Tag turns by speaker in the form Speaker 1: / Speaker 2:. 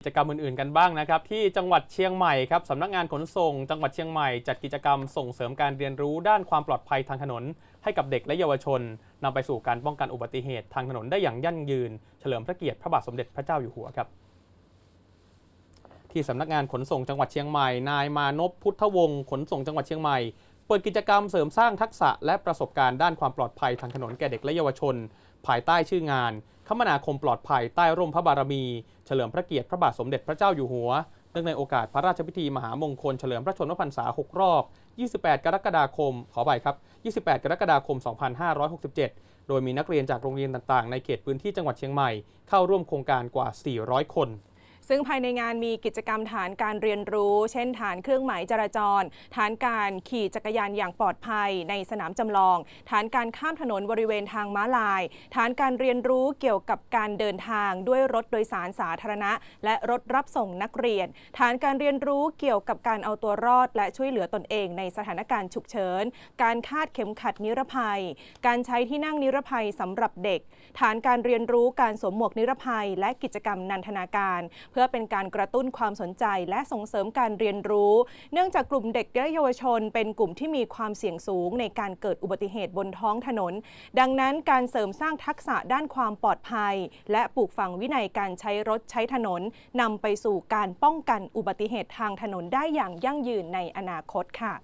Speaker 1: กิจกรรมอื่นๆกันบ้างนะครับที่จังหวัดเชียงใหม่ครับสำนักงานขนส่ง จังหวัดเชียงใหม่จัดกิจกรรมส่งเสริมการเรียนรู้ด้านความปลอดภัยทางถนน ให้กับเด็กและเยาวชนนำไปสู่การป้องกันอุบัติเหตุทางถนนได้อย่างยั่งยืน เฉลิมพระเกียรติพระบาทสมเด็จพระเจ้าอยู่หัวครับที่สำนักงานขนส่งจังหวัดเชียงใหม่นายมานพพุทธวงศ์ขนส่งจังหวัดเชียงใหม่เปิดกิจกรรมเสริมสร้างทักษะและประสบการณ์ด้านความปลอดภัยทางถนนแก่เด็กและเยาวชน ภายใต้ชื่องาน คมนาคมปลอดภัยใต้ร่มพระบารมี เฉลิมพระเกียรติพระบาทสมเด็จพระเจ้าอยู่หัว เนื่องในโอกาสพระราชพิธีมหามงคลเฉลิมพระชนมพรรษา 6 รอบ 28 กรกฎาคม ขอไปครับ 28 กรกฎาคม 2567 โดยมีนักเรียนจากโรงเรียนต่างๆ ในเขตพื้นที่จังหวัดเชียงใหม่ เข้าร่วมโครงการกว่า 400 คน
Speaker 2: ซึ่งภายในงานมีกิจกรรมฐานการเรียนรู้ เช่น ฐานเครื่องหมายจราจร ฐานการขี่จักรยานอย่างปลอดภัยในสนามจำลอง ฐานการข้ามถนนบริเวณทางม้าลาย ฐานการเรียนรู้เกี่ยวกับการเดินทางด้วยรถโดยสารสาธารณะ และรถรับส่งนักเรียน ฐานการเรียนรู้เกี่ยวกับการเอาตัวรอด และช่วยเหลือตนเองในสถานการณ์ฉุกเฉิน การคาดเข็มขัดนิรภัย การใช้ที่นั่งนิรภัยสำหรับเด็ก ฐานการเรียนรู้การสวมหมวกนิรภัย และกิจกรรมนันทนาการเพื่อเป็นการกระตุ้นความสนใจและส่งเสริมการเรียนรู้ เนื่องจากกลุ่มเด็กและเยาวชน เป็นกลุ่มที่มีความเสี่ยงสูงในการเกิดอุบัติเหตุบนท้องถนน ดังนั้นการเสริมสร้างทักษะด้านความปลอดภัย และปลูกฝังวินัยการใช้รถใช้ถนนนำไปสู่การป้องกันอุบัติเหตุทางถนนได้อย่างยั่งยืนในอนาคตค่ะ